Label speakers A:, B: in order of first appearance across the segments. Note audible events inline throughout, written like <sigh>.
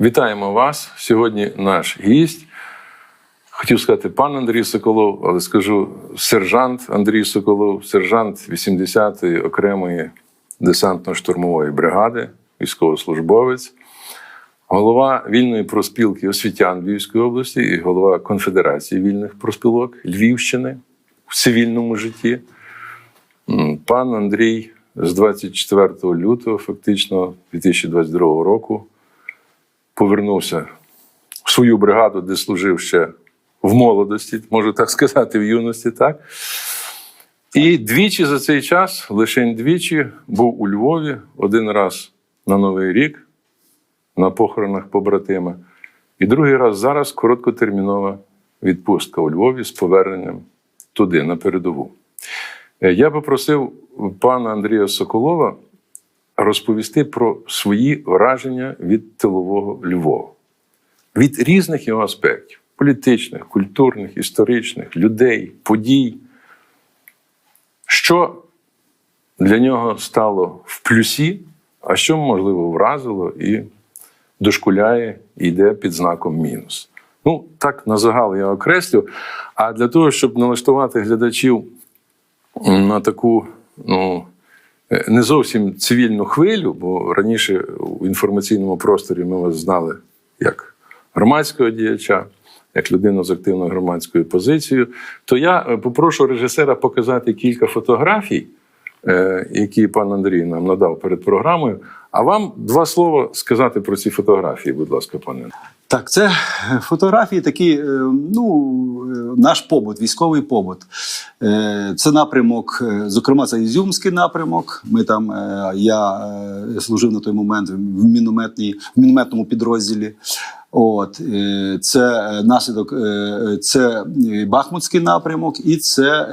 A: Вітаємо вас. Сьогодні наш гість. Хотів сказати пан Андрій Соколов, але скажу сержант Андрій Соколов, сержант 80-ї окремої десантно-штурмової бригади, військовослужбовець, голова вільної проспілки освітян Львівської області і голова Конфедерації вільних проспілок Львівщини в цивільному житті. Пан Андрій з 24 лютого, фактично 2022 року, повернувся в свою бригаду, де служив ще в молодості, можу так сказати, в юності, так. І двічі за цей час, лише двічі, був у Львові один раз на Новий рік, на похоронах побратима, і другий раз зараз короткотермінова відпустка у Львові з поверненням туди, на передову. Е, Я попросив пана Андрія Соколова розповісти про свої враження від тилового Львова, від різних його аспектів: політичних, культурних, історичних, людей, подій. Що для нього стало в плюсі, а що, можливо, вразило і дошкуляє і йде під знаком мінус. Ну, так на загал я окреслю. А для того, щоб налаштувати глядачів на таку, ну, не зовсім цивільну хвилю, бо раніше в інформаційному просторі ми вас знали як громадського діяча, як людину з активною громадською позицією, то я е, попрошу режисера показати кілька фотографій, е, які пан Андрій нам надав перед програмою. А вам два слова сказати про ці фотографії, будь ласка, пане.
B: Так, це фотографії такі, е, ну, е, наш побут, військовий побут. Е, Це напрямок, зокрема, це Ізюмський напрямок. Ми там, я служив на той момент в мінометній, в мінометному підрозділі. От е, це е, наслідок, е, це Бахмутський напрямок, і це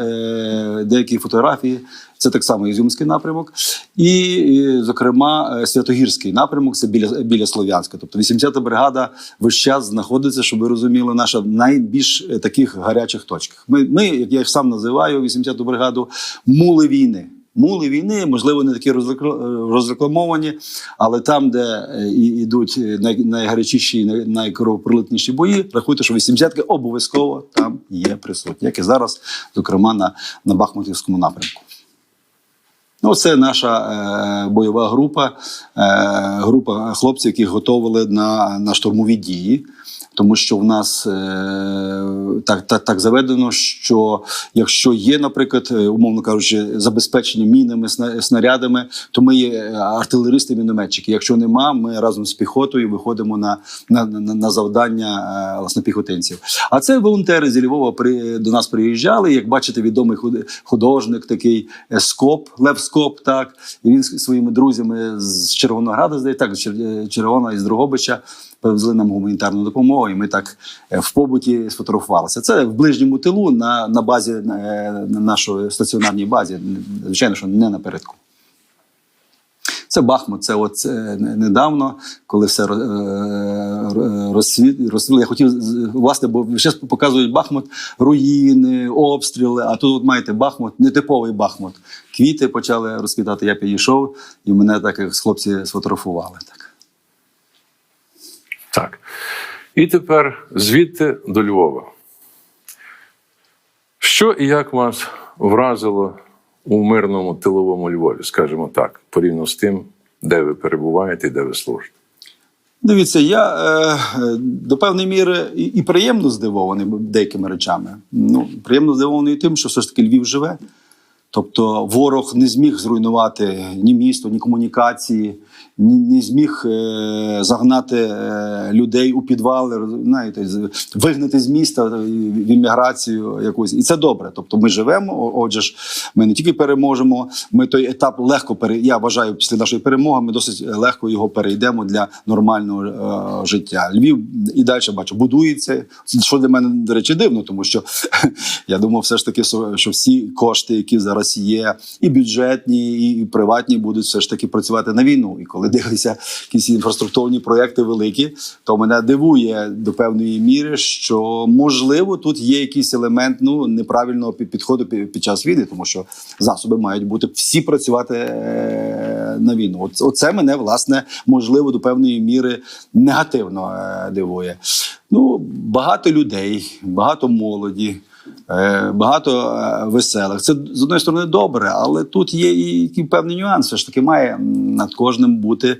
B: деякі фотографії. Це так само Ізюмський напрямок, і, зокрема, Святогірський напрямок це біля, біля Слов'янська. Тобто 80-та бригада весь час знаходиться, щоб ви розуміли, наша в найбільш таких гарячих точках. Ми, ми, як я їх сам називаю, 80-ту бригаду, мули війни. Мули війни, можливо, не такі розрекла- розрекламовані, але там, де е, йдуть найгарячіші, і най- найкровопролитніші бої, рахуйте, що 80-ки обов'язково там є присутні, як і зараз, зокрема на, на Бахмутівському напрямку. Ну, це наша е, бойова група, е, група хлопців, які готували на, на штурмові дії. Тому що в нас е, так, так, так заведено, що якщо є, наприклад, е, умовно кажучи, забезпечення мінами, снарядами, то ми є е, артилеристи, мінометчики. Якщо нема, ми разом з піхотою виходимо на, на, на, на завдання власне піхотинців. А це волонтери зі Львова при, до нас приїжджали. Як бачите, відомий художник, такий Скоп, Лев Скоп, так і він зі своїми друзями з Червонограда, здається, так, з Чер- Червона із Дрогобича привезли нам гуманітарну допомогу, і ми так е, в побуті сфотографувалися. Це в ближньому тилу на, на базі е, на нашої стаціонарній базі. Звичайно, що не напередку. Це Бахмут. Це от е, недавно, коли все е, е, розсвіт, розсвітло. Я хотів власне, бо зараз показують Бахмут, руїни, обстріли. А тут от маєте Бахмут, нетиповий Бахмут. Квіти почали розквітати. Я підійшов, і мене так як хлопці сфотографували. Так.
A: Так. І тепер звідти до Львова. Що і як вас вразило у мирному тиловому Львові, скажімо так, порівняно з тим, де ви перебуваєте і де ви служите?
B: Дивіться, я е, е, до певної міри і, і приємно здивований деякими речами. Ну, приємно здивований тим, що все ж таки Львів живе. Тобто ворог не зміг зруйнувати ні місто, ні комунікації, ні, не зміг е, загнати е, людей у підвали, знаєте, вигнати з міста е, в імміграцію якусь. І це добре. Тобто ми живемо. Отже ж, ми не тільки переможемо. Ми той етап легко пере. Я вважаю, після нашої перемоги ми досить легко його перейдемо для нормального е, життя. Львів і далі бачу, будується. Що для мене, до речі, дивно, тому що <laughs> я думав, все ж таки, що що всі кошти, які зараз зараз є і бюджетні, і приватні будуть все ж таки працювати на війну. І коли дивишся якісь інфраструктурні проекти великі, то мене дивує до певної міри, що можливо тут є якийсь елемент ну неправильного пі- підходу пі- під час війни, тому що засоби мають бути всі працювати е, на війну. Оце мене власне можливо до певної міри негативно е, дивує. Ну багато людей, багато молоді. Е, Багато е, веселих. Це з одної сторони добре, але тут є і певні нюанси. Ж таки має над кожним бути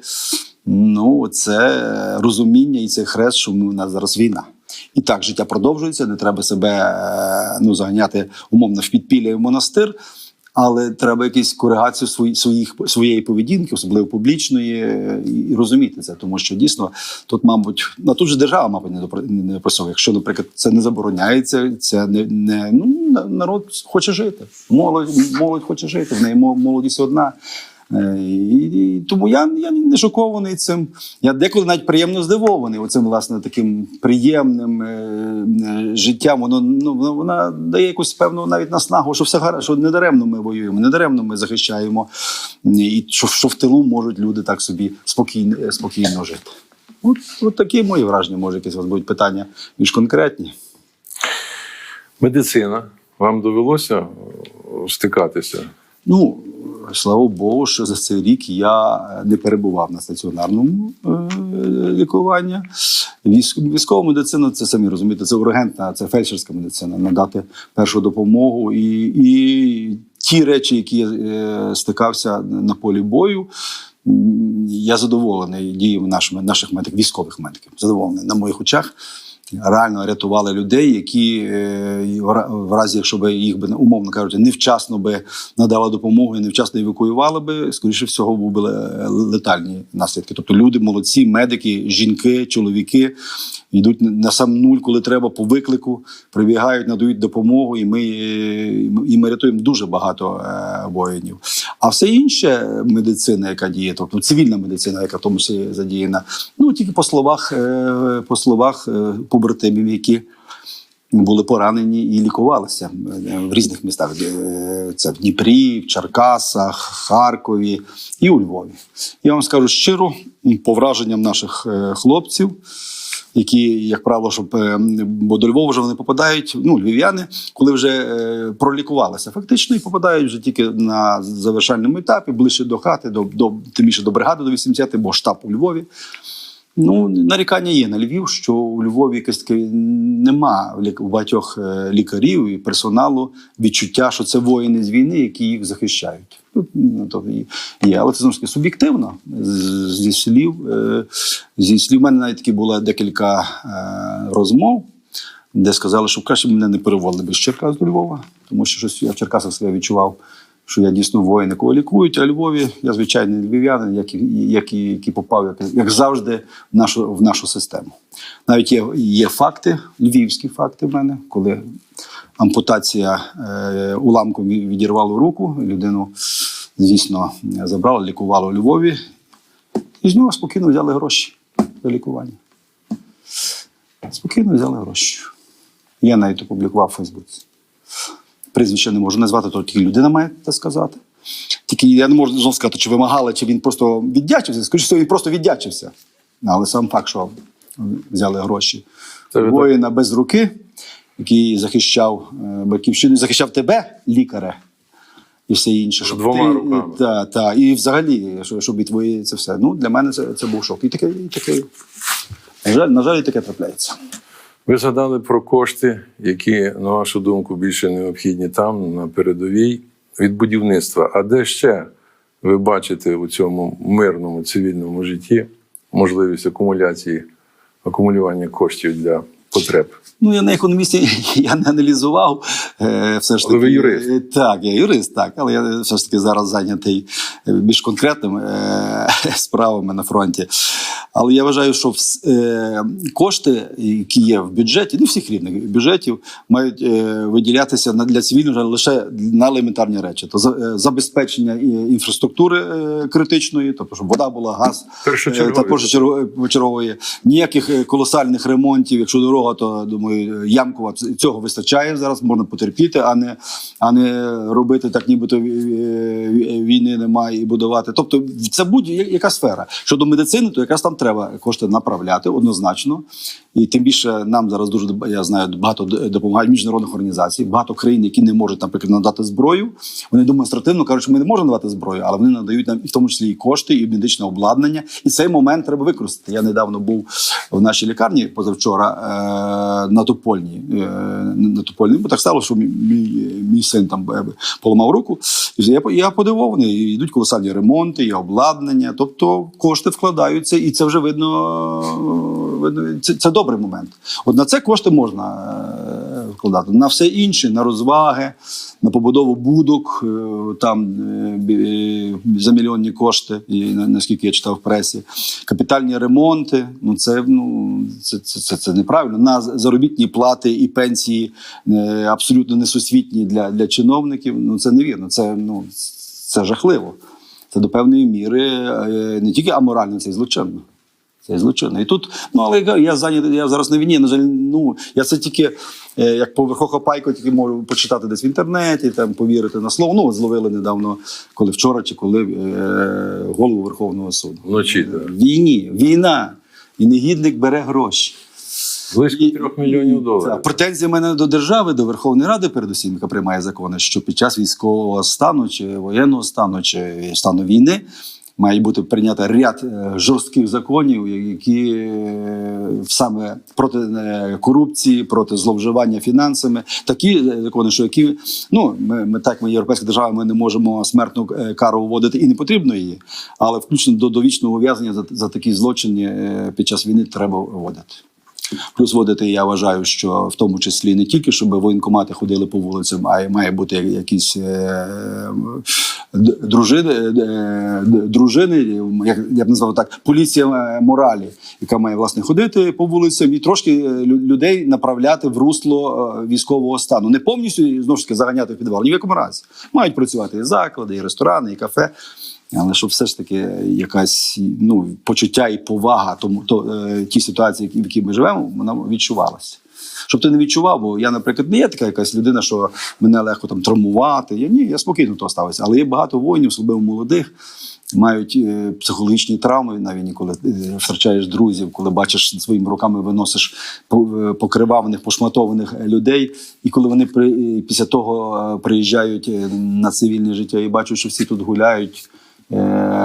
B: ну, це розуміння і цей хрест, що у нас зараз війна. І так життя продовжується, не треба себе е, ну, заганяти умовно в підпілля і в монастир. Але треба якусь коригацію свої- своїх своєї поведінки, особливо публічної, е, і, розуміти це, тому що дійсно тут, мабуть, ну тут же держава, мабуть, не допрацьовує. Якщо, наприклад, це не забороняється, це не, не ну народ хоче жити. Молодь, молодь хоче жити. В неї мо- молодість одна. Е, І, тому я, я не шокований цим. Я деколи навіть приємно здивований оцим власне таким приємним е, е, життям. Воно ну вона дає якусь певну навіть наснагу, що все гаразд, що не даремно ми воюємо, не даремно ми захищаємо, і що, що в тилу можуть люди так собі спокійно, е, спокійно жити. От, от такі мої враження, може, якісь у вас будуть питання більш конкретні.
A: Медицина. Вам довелося стикатися?
B: Ну, слава Богу, що за цей рік я не перебував на стаціонарному е, лікуванні. Військ, військова медицина, це самі розумієте, це ургентна, це фельдшерська медицина, надати першу допомогу. І, і ті речі, які я е, стикався на полі бою. Я задоволений діями наших медиків, військових медиків. Задоволений на моїх очах. Реально рятували людей, які е, в разі, якщо би їх би умовно кажучи, невчасно би надали допомогу і невчасно евакуювали би, скоріше всього, були б летальні наслідки. Тобто люди, молодці, медики, жінки, чоловіки йдуть на сам нуль, коли треба по виклику, прибігають, надають допомогу, і ми, е, і ми рятуємо дуже багато е, воїнів. А все інше медицина, яка діє, тобто цивільна медицина, яка в тому числі задіяна, ну тільки по словах, е, по словах е, побратимів, які були поранені і лікувалися е, в різних містах. Е, Це в Дніпрі, в Черкасах, Харкові і у Львові. Я вам скажу щиро, по враженням наших е, хлопців, які, як правило, щоб, бо до Львова вже вони попадають, ну, львів'яни, коли вже пролікувалися, фактично і попадають вже тільки на завершальному етапі, ближче до хати, до, до тим більше до бригади до 80 бо штаб у Львові. Ну, нарікання є на Львів, що у Львові якось таке нема в у багатьох е, лікарів і персоналу відчуття, що це воїни з війни, які їх захищають. Ну, ну, то є, але це знову ж таки суб'єктивно. Зі слів, е, зі слів, у мене навіть таки було декілька е, розмов, де сказали, що краще мене не переводили без Черкас до Львова, тому що щось я в Черкасах себе відчував. Що я дійсно воїн, якого лікують, а Львові я звичайний львів'янин, як, і- як, і- попав, як, як завжди, в нашу, в нашу систему. Навіть є, є факти, львівські факти в мене, коли ампутація е, уламком ві- відірвало руку, людину, звісно, забрали, лікували у Львові, і з нього спокійно взяли гроші за лікування. Спокійно взяли гроші. Я навіть опублікував у Фейсбуці прізвище не можу назвати, то тільки людина має це сказати. Тільки я не можу знову сказати, чи вимагали, чи він просто віддячився. Скоріше, він просто віддячився. Але сам факт, що взяли гроші
A: Це
B: воїна без руки, який захищав е, батьківщину, захищав тебе, лікаря, і все інше. Щоб
A: Двома
B: ти,
A: руками.
B: Та, та, і взагалі, що- щоб і твої це все. Ну, для мене це, це був шок. І таке, і таке. На жаль, на жаль, і таке трапляється.
A: Ви згадали про кошти, які, на вашу думку, більше необхідні там, на передовій від будівництва. А де ще ви бачите у цьому мирному цивільному житті можливість акумуляції, акумулювання коштів для потреб?
B: Ну, я на економісті <laughs> я не аналізував. Е, все ж
A: Але ви юрист.
B: Е, Так, я юрист, так. Але я все ж таки зараз зайнятий е, більш конкретними <laughs> справами на фронті. Але я вважаю, що кошти, які є в бюджеті, ну всіх рівних бюджетів, мають виділятися для цивільного лише на елементарні речі. То забезпечення інфраструктури критичної, тобто щоб вода була, газ
A: Першочергові.
B: е, та першочергової. Ніяких колосальних ремонтів. Якщо дорога, то думаю, ямкова цього вистачає зараз. Можна потерпіти, а не а не робити так, нібито е, війни немає і будувати. Тобто, це будь-яка сфера. Щодо медицини, то якраз там треба кошти направляти однозначно. І тим більше нам зараз дуже я знаю, багато допомагають міжнародних організацій, багато країн, які не можуть, наприклад, надати зброю. Вони демонстративно кажуть, що ми не можемо надавати зброю, але вони надають нам і в тому числі і кошти, і медичне обладнання. І цей момент треба використати. Я недавно був в нашій лікарні позавчора е, на Топольній. Е, на Топольній, бо так стало, що мій, мій, син там е, поламав руку. І я, я подивований. І йдуть колосальні ремонти, і обладнання. Тобто кошти вкладаються, і це вже видно. видно це, це добрий момент. От на це кошти можна е, вкладати. На все інше, на розваги, на побудову будок, е, там е, за мільйонні кошти, і наскільки я читав в пресі, капітальні ремонти. Ну це ну це, це, це, це неправильно. На заробітні плати і пенсії абсолютно несусвітні для, для чиновників. Ну це невірно. Це ну це жахливо. Це до певної міри не тільки аморально, це й злочинно. Це злочинно. І тут, ну але я, я зайнятий, я зараз на війні. На жаль, ну я це тільки е, як поверхохопайко, тільки можу почитати десь в інтернеті, там повірити на слово. Ну, зловили недавно, коли вчора чи коли е, голову Верховного суду.
A: Вночі, так.
B: Війні, війна. І негідник бере гроші.
A: Близько трьох мільйонів доларів.
B: Претензія в мене до держави, до Верховної Ради, передусім, яка приймає закони, що під час військового стану чи воєнного стану, чи стану війни має бути прийнято ряд е, жорстких законів, які е, саме проти е, корупції, проти зловживання фінансами. Такі закони, що які ну ми, ми так, ми європейська держава, ми не можемо смертну кару вводити і не потрібно її, але включно до довічного ув'язнення за, за такі злочини під час війни треба вводити. Плюс вводити, я вважаю, що в тому числі не тільки щоб воєнкомати ходили по вулицям, а й має бути якісь дружини, е, дружини, як я б назвав так, поліція е, моралі, яка має власне ходити по вулицям і трошки е, лю- людей направляти в русло військового стану. Не повністю знову ж таки заганяти в підвал. Ні в якому разі мають працювати і заклади, і ресторани, і кафе. Але щоб все ж таки якась ну, почуття і повага тому то, тій ситуації, в якій ми живемо, вона відчувалася. Щоб ти не відчував, бо я, наприклад, не є така якась людина, що мене легко там травмувати. Я ні, я спокійно того ставився. Але є багато воїнів, особливо молодих, мають е, психологічні травми на війні, коли е, втрачаєш друзів, коли бачиш своїми руками виносиш е, пошматованих е, людей. І коли вони при, е, після того приїжджають на цивільне життя і бачать, що всі тут гуляють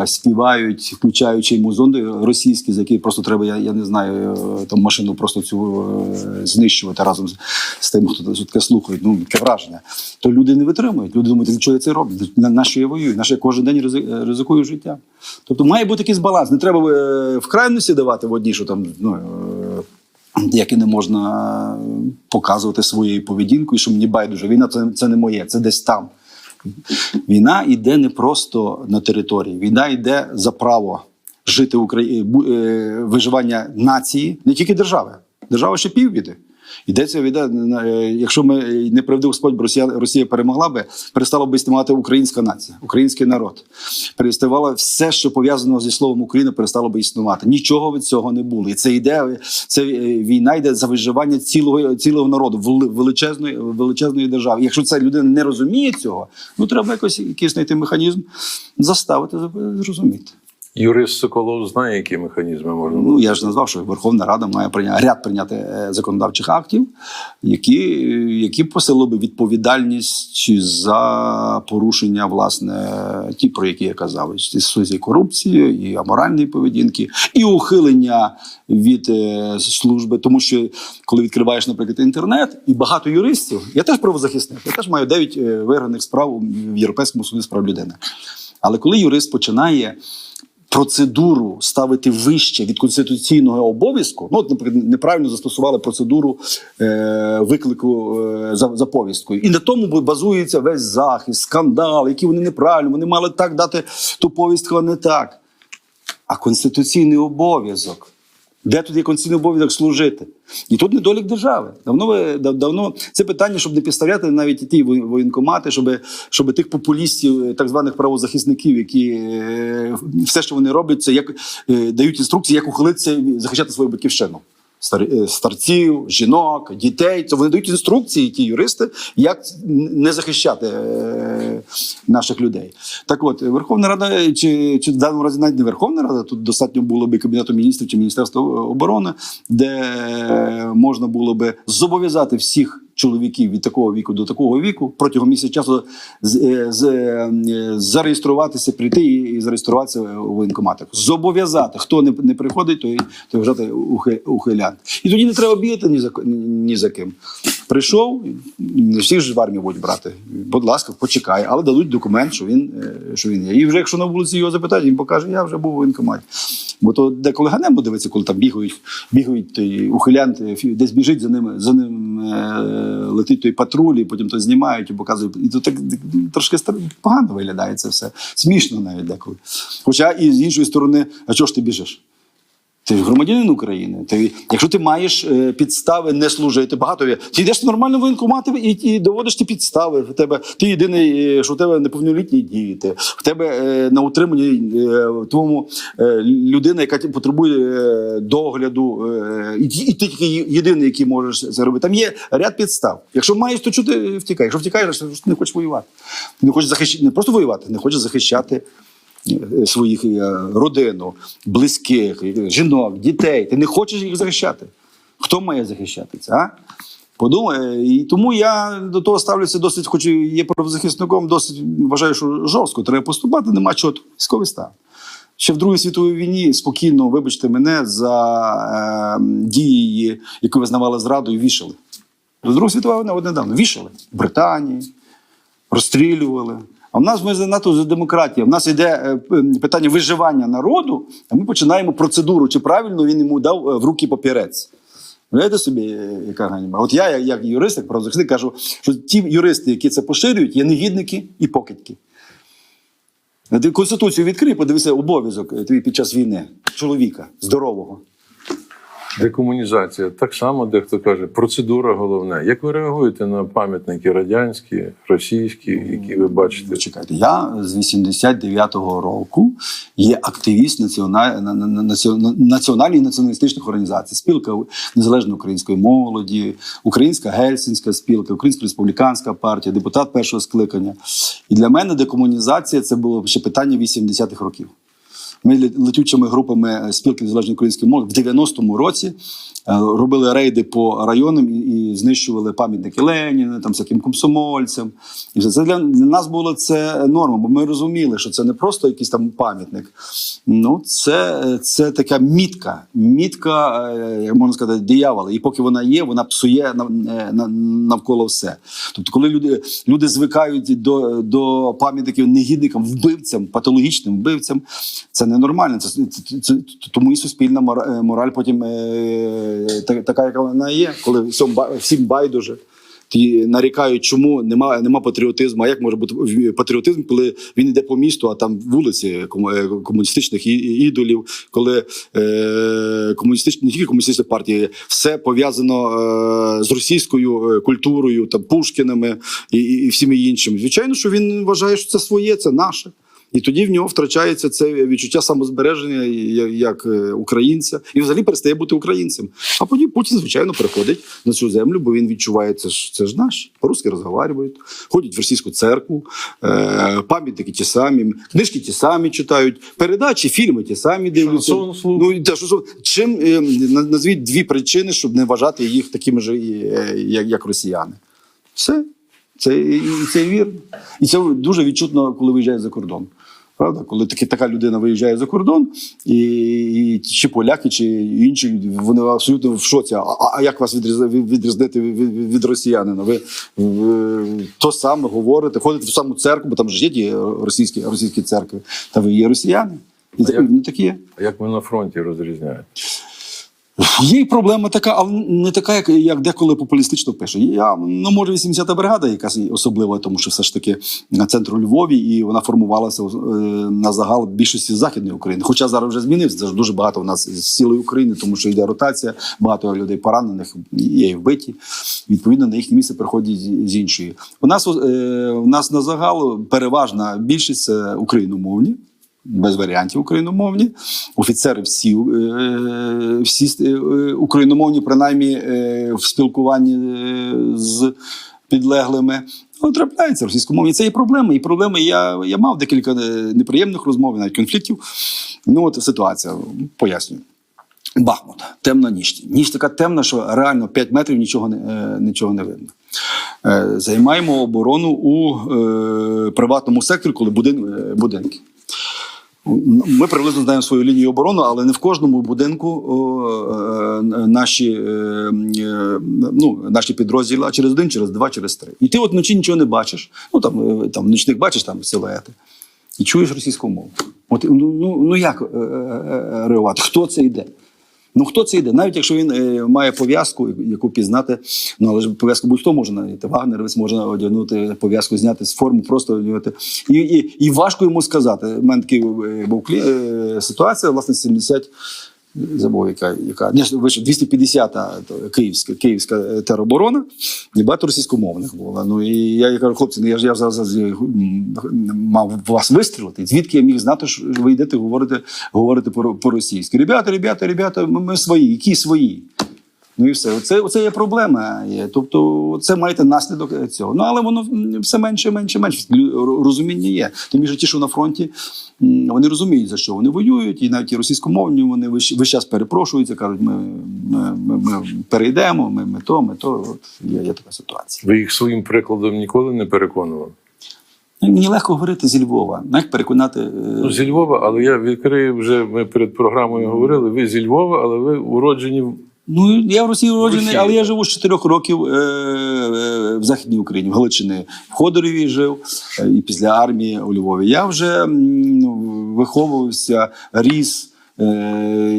B: співають, включаючи й музон російський, за який просто треба, я, я не знаю, е, там машину просто цю е, знищувати разом з, з тим, хто таке слухає. Ну, таке враження. То люди не витримують. Люди думають, для чого я це роблю? На, на що я воюю? На що я кожен день ризикую життя. Тобто має бути якийсь баланс. Не треба е, в крайності давати в одні, що там. Ну, е, як і не можна показувати своєю поведінкою, що мені байдуже. Війна це, це не моє, це десь там. Війна йде не просто на території, війна йде за право жити бу- е, виживання нації, не тільки держави. Держава ще півбіди. Йдеться війна, на- е, якщо ми не приведи Господь, Росія, Росія перемогла би, перестала би існувати українська нація, український народ. Переставало все, що пов'язано зі словом Україна, перестало би існувати. Нічого від цього не було. І це йде це е, війна йде за виживання цілого цілого народу величезної величезної держави. Якщо ця людина не розуміє цього, ну треба якось якийсь знайти механізм заставити зрозуміти.
A: Юрист Соколов знає, які механізми можна
B: Ну я ж назвав, що Верховна Рада має прийняти ряд прийняти е, законодавчих актів, які, які посилили би відповідальність за порушення, власне, ті, про які я казав, і стосується корупції, і аморальної поведінки, і ухилення від е, служби. Тому що коли відкриваєш, наприклад, інтернет, і багато юристів, я теж правозахисник, я теж маю 9 е, виграних справ в Європейському суді з прав людини. Але коли юрист починає процедуру ставити вище від конституційного обов'язку. Ну, от, неправильно застосували процедуру е, виклику е, за, за повісткою. І на тому базується весь захист, скандал, які вони неправильно, вони мали так дати ту повістку, а не так. а конституційний обов'язок. Де тут є конституційний обов'язок служити? І тут недолік держави. Давно ви дав- давно це питання, щоб не підставляти навіть ті воєн- воєнкомати, щоб, щоб тих популістів, е, так званих правозахисників, які е, все, що вони роблять, це як е, дають інструкції, як ухилитися захищати свою батьківщину. Е, Старців, жінок, дітей, то вони дають інструкції, ті юристи, як не захищати е, наших людей. Так от, Верховна Рада, чи, чи в даному разі навіть не Верховна Рада, тут достатньо було би Кабінету міністрів чи Міністерства оборони, де е, можна було би зобов'язати всіх чоловіків від такого віку до такого віку протягом місяця часу з, з, зареєструватися, прийти і, і зареєструватися у воєнкоматах. Зобов'язати, хто не, не приходить, той, той вважати ухи- ухилянт. І тоді не треба бігати ні за, ні за ким. Прийшов, не всіх ж в армію будуть брати. Будь ласка, почекай, але дадуть документ, що він, е, що він є. І вже якщо на вулиці його запитають, він покаже, я вже був у воєнкоматі. Бо то деколи ганебно дивиться, коли там бігають, бігають той ухилянт, е, десь біжить за ним, за ним е, летить той патруль, і потім то знімають і показують. І то так трошки погано виглядає це все. Смішно навіть деколи. Хоча і з іншої сторони, а чого ж ти біжиш? Ти громадянин України. Ти, якщо ти маєш е, підстави не служити, багато є. Ти йдеш нормально в воєнкомат і, і доводиш ті підстави. В тебе ти єдиний, е, що в тебе неповнолітні діти, в тебе е, на утриманні е, в твоєму е, людина, яка потребує е, догляду, е, і, і ти тільки єдиний, який можеш це робити. Там є ряд підстав. Якщо маєш, то чого ти втікаєш? Якщо втікаєш, то ти не хочеш воювати. Не хочеш захищати, не просто воювати, не хочеш захищати своїх е, родину, близьких, е, жінок, дітей. Ти не хочеш їх захищати. Хто має захищати це? А? Подумай, і тому я до того ставлюся досить, хоч і є правозахисником, досить вважаю, що жорстко треба поступати, нема чого військовий стан. Ще в Другій світовій війні спокійно, вибачте мене, за е, дії, які визнавали зрадою, вішали. Друга світова війна от недавно вішали в Британії, розстрілювали. А в нас ми занадто за демократія. В нас йде е, питання виживання народу, а ми починаємо процедуру, чи правильно він йому дав е, в руки папірець. Уявляєте собі, е, яка ганьба? От я, як- юрист, як правозахисник, кажу, що ті юристи, які це поширюють, є негідники і покидьки. Ти Конституцію відкрий, подивися обов'язок твій під час війни, чоловіка, здорового.
A: Декомунізація. Так само дехто каже, процедура головне. Як ви реагуєте на пам'ятники радянські, російські, які ви бачите?
B: Чекайте, я з 89-го року є активіст національ... на- на- на- націон- національної націоналістичних організацій, спілка незалежної української молоді, Українська гельсінська спілка, Українська республіканська партія, депутат першого скликання. І для мене декомунізація це було ще питання 80-х років. Ми летючими групами е, спілки незалежної української молоді в 90-му році е, робили рейди по районам і, знищували пам'ятники Леніна, там всяким комсомольцям. І все це для, нас було це норма, бо ми розуміли, що це не просто якийсь там пам'ятник. Ну, це, е, це така мітка, мітка, як можна сказати, диявола. І поки вона є, вона псує нав- на- навколо все. Тобто, коли люди, люди звикають до, до пам'ятників негідникам, вбивцям, патологічним вбивцям, це ненормально. Це, це, це, тому і суспільна е, мораль потім е, та- така, яка вона є, коли всім, всім байдуже. Ті нарікають, чому нема, нема патріотизму. А як може бути патріотизм, коли він йде по місту, а там вулиці кому- е, комуністичних ідолів, коли е, комуністичні не тільки комуністичні партії, все пов'язано е, з російською е, культурою, там Пушкінами і, і, і всіми іншими. Звичайно, що він вважає, що це своє, це наше. І тоді в нього втрачається це відчуття самозбереження як е, українця, і взагалі перестає бути українцем. А потім Путін, звичайно, приходить на цю землю, бо він відчуває, це ж це ж наш. По-русски розговорюють, ходять в російську церкву, е, пам'ятники ті самі, книжки ті самі читають, передачі, фільми ті самі дивляться. Ну те, що чим е, назвіть дві причини, щоб не вважати їх такими ж, е, як, як росіяни. Все. Це, це вірно. І це дуже відчутно, коли виїжджає за кордон. Правда, коли таки, така людина виїжджає за кордон, і, і чи поляки, чи інші люди, вони абсолютно в шоці. А, а- як вас відріз- від- відрізнити від, від, від росіянина? Ви, ви то саме говорите, ходите в саму церкву, бо там ж є ті російські, російські церкви, та ви є росіяни. І
A: А
B: так,
A: як-
B: не такі є.
A: А як ви на фронті розрізняєте?
B: Є проблема така, але не така, як, як деколи популістично пише. Я, ну, може, 80-та бригада якась особлива, тому що все ж таки центр у Львові, і вона формувалася е, на загал більшості Західної України. Хоча зараз вже змінився, дуже багато в нас з цілої України, тому що йде ротація, багато людей поранених, є і вбиті. Відповідно, на їхнє місце приходять з іншої. У нас, е, у нас на загал переважна більшість це україномовні без варіантів україномовні. Офіцери всі, е, всі е, україномовні, принаймні е, в спілкуванні з підлеглими. Ну, трапляються російськомовні. Це є проблема. І проблеми я, я мав декілька неприємних розмов, навіть конфліктів. Ну, от ситуація, пояснюю. Бахмут, темна ніч. Ніч така темна, що реально 5 метрів нічого не, нічого не видно. Займаємо оборону у е, приватному секторі, коли будин, будинки. Ми приблизно знаємо свою лінію оборони, але не в кожному будинку е, наші, е, е, ну, наші підрозділи, а через один, через два, через три. І ти от вночі нічого не бачиш. Ну там, е, там нічник бачиш там силуети. І чуєш російську мову. От, ну, ну, ну як е, е, е, реагувати? Хто це йде? Ну хто це йде? Навіть якщо він е, має пов'язку, яку пізнати, ну але ж пов'язку будь-хто може навіть Вагнеровець можна одягнути пов'язку, зняти з форму, просто одягнути. І, і, і важко йому сказати. У мене такий е, був е, ситуація, власне, 70. Забув, яка, яка ні, вище 250-та київська, київська е, тероборона, і багато російськомовних було. Ну і я, я кажу, хлопці, ну я ж я зараз мав вас вистрілити. Звідки я міг знати, що ви йдете говорити, говорити по- по-російськи? Ребята, ребята, ребята, ми, ми свої, які свої? Ну і все. Оце, оце є проблема. Є. Тобто, це маєте наслідок цього. Ну але воно все менше, менше, менше. Розуміння є. Тим більше ті, що на фронті, вони розуміють, за що вони воюють, і навіть і російськомовні вони весь, час перепрошуються, кажуть, ми, ми, ми, ми перейдемо, ми, ми то, ми то. От є, є така ситуація.
A: Ви їх своїм прикладом ніколи не переконували?
B: Ну, Мені легко говорити зі Львова. Як переконати. е,
A: Ну, зі Львова, але я відкрию вже. Ми перед програмою говорили. Ви зі Львова, але ви уроджені
B: Ну, я в Росії уроджений, але я живу з 4 років е, е, в Західній Україні, в Галичині. В Ходореві жив е, і після армії у Львові. Я вже м, ну, виховувався, ріс. Е,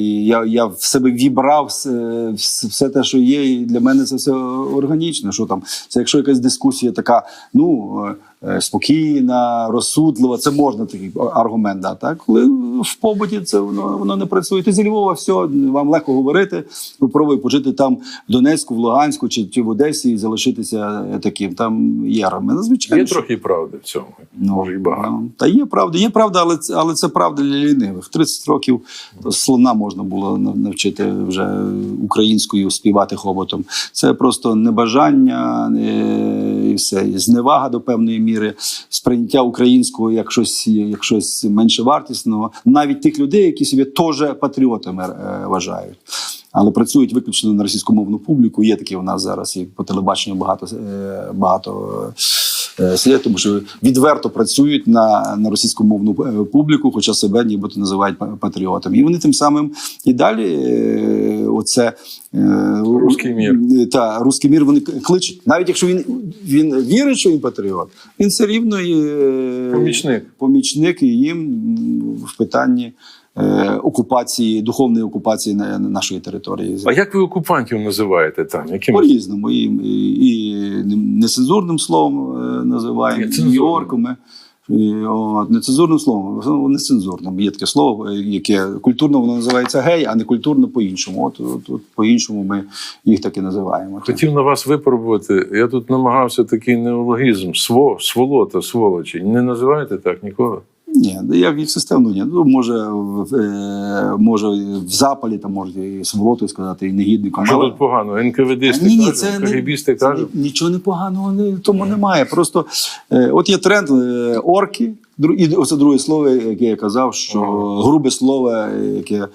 B: я, я в себе вібрав все, все те, що є, і для мене це все органічно. Що там, це якщо якась дискусія така, ну е, спокійна, розсудлива, це можна такий аргумент. Да, так? Коли в побуті це воно, воно не працює. Ти зі Львова, все, вам легко говорити. Попробуй пожити там в Донецьку, в Луганську чи, чи в Одесі і залишитися таким. Там є аргумент. Звичайно,
A: є
B: що-
A: трохи правди в цьому. Може, і багато.
B: Ну, Та є правда, є правда, але це, але це правда для лінивих. 30 років то слона можна було навчити вже українською співати хоботом. Це просто небажання е, і все. І зневага до певної міри, сприйняття українського як щось, як щось менше вартісного. Навіть тих людей, які себе теж патріотами е, вважають. Але працюють виключно на російськомовну публіку. Є такі у нас зараз і по телебаченню багато е, багато е, тому що відверто працюють на, на російськомовну е, публіку, хоча себе нібито називають патріотами. І вони тим самим і далі е, оце
A: Руський мір.
B: Та руський мір вони кличуть. Навіть якщо він, він вірить, що він патріот, він все рівно і,
A: Помічник.
B: помічник і їм в питанні. Е, Окупації, духовної окупації на- на нашої території
A: А як ви окупантів називаєте там? Яким
B: по-різному. І, і, і нецензурним словом е, називаємо, і орками. От, нецензурним словом, нецензурним. Є таке слово, е, яке культурно воно називається гей, а не культурно по-іншому. От, от, от по-іншому ми їх так і називаємо.
A: Хотів на вас випробувати. Я тут намагався такий неологізм. Сво, сволота, сволочі. Не називаєте так ніколи?
B: Ні, як їх системно ні. Ну, може, в, е, може в запалі там може і сволотою сказати, і негідником.
A: Що
B: але-
A: тут погано? НКВДисти
B: Ні, ні, це не-
A: КГБісти
B: Це
A: кажуть.
B: нічого не поганого не, тому немає. Просто е, от є тренд е, орки, і оце друге слово, яке я казав, що
A: Ага.
B: грубе слово, яке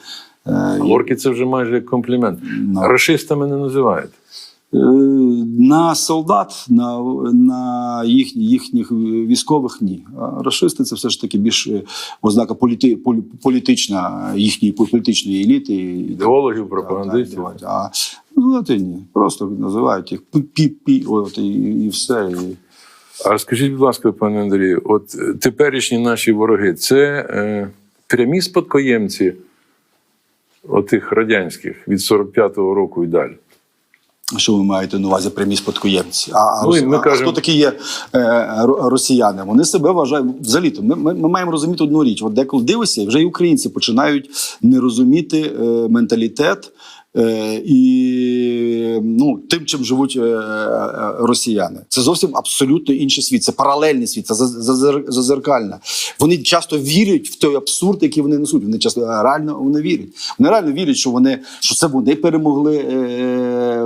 B: е,
A: Орки це вже майже як комплімент.
B: Ну.
A: Рашистами не називаєте.
B: Е, на солдат, на, на їхні, їхніх військових ні. Расисти це все ж таки більш е, ознака політи, полі- політична їхньої політичної еліти.
A: Ідеологів, пропагандистів.
B: А називати ні. Просто називають їх пі-пі, от і, і все. І...
A: А скажіть, будь ласка, пане Андрію, от теперішні наші вороги це е, прямі спадкоємці отих радянських від 45-го року і далі.
B: Що ви маєте на увазі прямі спадкоємці? А, а,
A: Ну, ми
B: а
A: кажемо-
B: хто такі є е, росіяни? Вони себе вважають взагалі. то Ми, ми, ми маємо розуміти одну річ. От деколи дивишся, вже і українці починають не розуміти е, менталітет. Е, і ну, тим, чим живуть е, е, росіяни, це зовсім абсолютно інший світ. Це паралельний світ, це заз- зазеркальне. Вони часто вірять в той абсурд, який вони несуть. Вони часто реально вони вірять. Вони реально вірять, що вони що це вони перемогли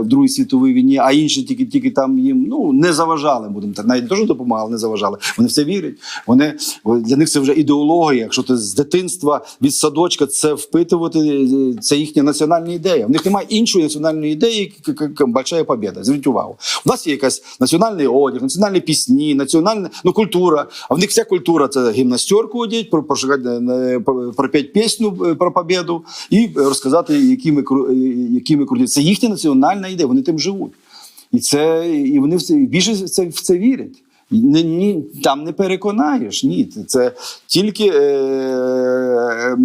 B: в Другій світовій війні, а інші тільки тільки там їм ну не заважали. Будемо так навіть теж допомагали, не заважали. Вони в це вірять. Вони для них це вже ідеологія. Якщо ти з дитинства від садочка це впитувати, це їхня національна ідея. В них немає іншої національної ідеї, як- большая побєда. Зверніть увагу. У нас є якась національний одяг, національні пісні, національна ну культура. А в них вся культура це гімнастерку одіть, про пропеть пісню е, про побєду і розказати, які ми е, які ми круті. Це їхня національна ідея. Вони тим живуть. І це і вони в це більше в це, в це вірять. Ні, ні, там не переконаєш. Ні, це тільки е, е,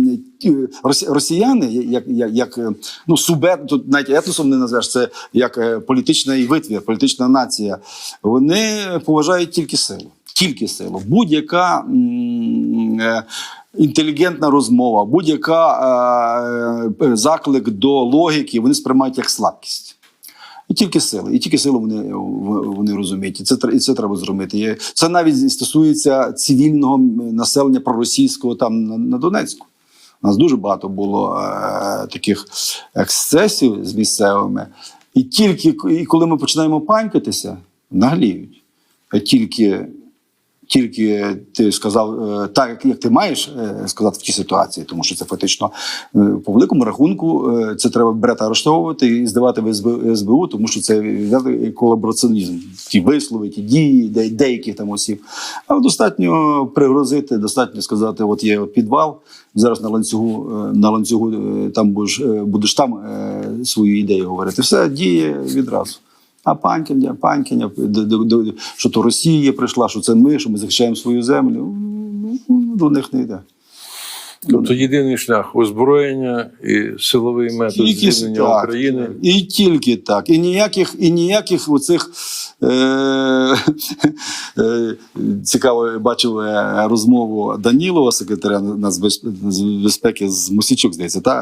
B: росіяни, як, як, як е, ну, субет, тут навіть етносом не назвеш, це як е, політичний витвір, політична нація. Вони поважають тільки силу. Тільки силу. Будь-яка е, інтелігентна розмова, будь-яка заклик до логіки, вони сприймають як слабкість. І тільки сили, і тільки сили вони, вони розуміють. І це, і це треба зробити. Це навіть стосується цивільного населення проросійського там на, на Донецьку. У нас дуже багато було е, таких ексцесів з місцевими. І тільки і коли ми починаємо панькатися, нагліють. А тільки, тільки ти сказав е, так, як, ти маєш е, сказати в тій ситуації, тому що це фактично е, по великому рахунку це треба берете арештовувати і здавати в СБ, СБУ, тому що це колабораціонізм. Ті вислови, ті дії, де, деяких там осіб. Але достатньо пригрозити, достатньо сказати: от є підвал. Зараз на ланцюгу, на ланцюгу там будеш, будеш там свою ідею говорити. Все діє відразу. А д- д- що то Росія прийшла, що це ми, що ми захищаємо свою землю. Ну, до них не йде.
A: Тобто єдиний шлях озброєння і силовий метод
B: Тільки
A: звільнення
B: так.
A: України.
B: І тільки так. І ніяких, і ніяких оцих <laughs> цікаво я бачив е, розмову Данілова, секретаря нацбезпеки з Мосічук, здається, та?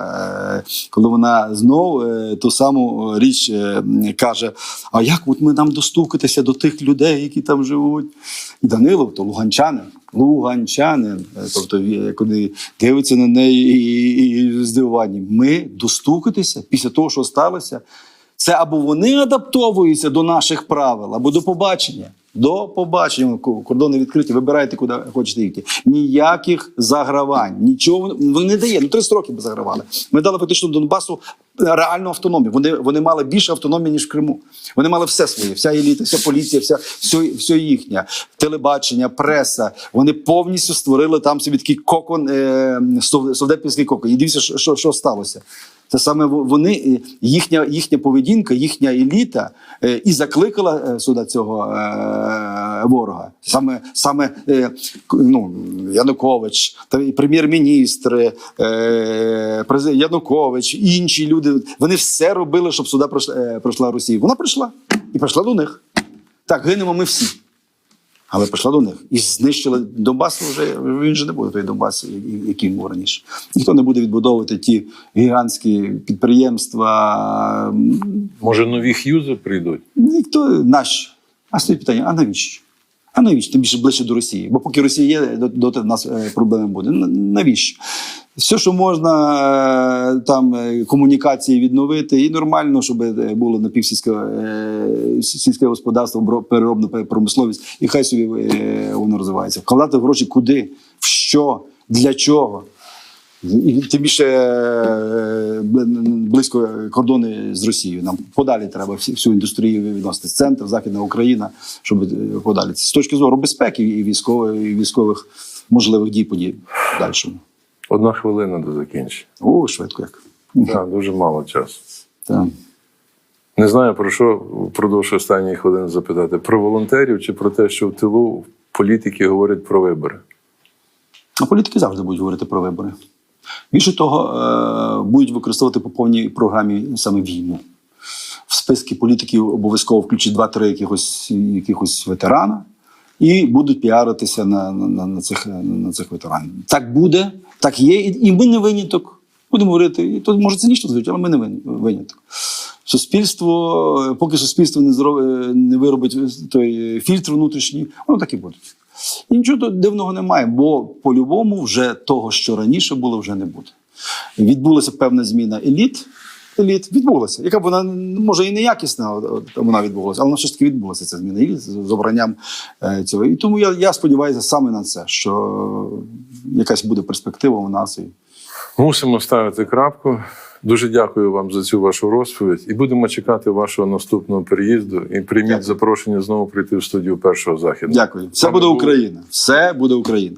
B: Е, коли вона знов е, ту саму річ е, каже: А як от ми нам достукатися до тих людей, які там живуть? І Данилов, то луганчанин. Луганчанин, Е, тобто коли дивиться на неї і, і, і здивовані. Ми достукатися після того, що сталося. Це або вони адаптовуються до наших правил, або до побачення. До побачення кордони відкриті. Вибирайте, куди хочете йти. Ніяких загравань, нічого вони не дає. Ну 30 років би загравали. Ми дали фактично Донбасу реальну автономію. Вони, вони мали більше автономії ніж в Криму. Вони мали все своє, вся еліта, вся поліція, вся все, все їхнє, телебачення, преса. Вони повністю створили там собі такий кокон, е, совдепівський кокон. І дивіться, що, що, що сталося. Це саме вони, їхня, їхня поведінка, їхня еліта е, і закликала е, сюди цього е, ворога. Саме, саме ну, Янукович, прем'єр-міністр, Янукович, інші люди. Вони все робили, щоб сюди прийшла Росія. Вона прийшла і прийшла до них. Так, гинемо ми всі. Але прийшла до них і знищили Донбас. Вже він же не буде той Донбас, який був раніше. Ніхто не буде відбудовувати ті гігантські підприємства.
A: Може, нові х'юзи прийдуть?
B: Ніхто наші. А стоїть питання: а навіщо? А навіщо? Тим більше ближче до Росії. Бо поки Росія є, доти в нас е, проблеми буде. Навіщо? Все, що можна е, там е, комунікації відновити, і нормально, щоб було напівсільське сільське господарство, переробна промисловість, і хай собі воно розвивається. Вкладати гроші куди, в що, для чого. І тим більше е, близько кордони з Росією. Нам подалі треба всю індустрію відносити. Центр, Західна Україна, щоб е, подалі. З точки зору безпеки і військової, і військових можливих дій подій в дальшому.
A: Одна хвилина до закінчення.
B: О, швидко як.
A: Так, дуже мало часу.
B: Так.
A: Не знаю про що впродовж останньої хвилини запитати: про волонтерів чи про те, що в тилу політики говорять про вибори.
B: А політики завжди будуть говорити про вибори. Більше того, е, будуть використовувати по повній програмі саме війну. В списки політиків обов'язково включать два-три якихось, якихось ветерана і будуть піаритися на, на, на, цих, на цих ветеранів. Так буде, так є, і ми не виняток. Будемо говорити, і то може цинічно звучить, але ми не виняток. Суспільство, поки суспільство не, зро, е, не виробить той фільтр внутрішній, воно так і буде. І нічого дивного немає, бо по-любому вже того, що раніше було, вже не буде. Відбулася певна зміна еліт. Еліт відбулася, яка б вона може і неякісна, от вона відбулася, але вона все ж таки відбулася ця зміна еліт з обранням е, цього. І тому я, я сподіваюся саме на це, що якась буде перспектива у нас. І...
A: Мусимо ставити крапку. Дуже дякую вам за цю вашу розповідь. І будемо чекати вашого наступного приїзду. І прийміть
B: Дякую.
A: запрошення знову прийти в студію першого західного.
B: Дякую. Все буде
A: Бу-
B: Україна. Все буде Україна.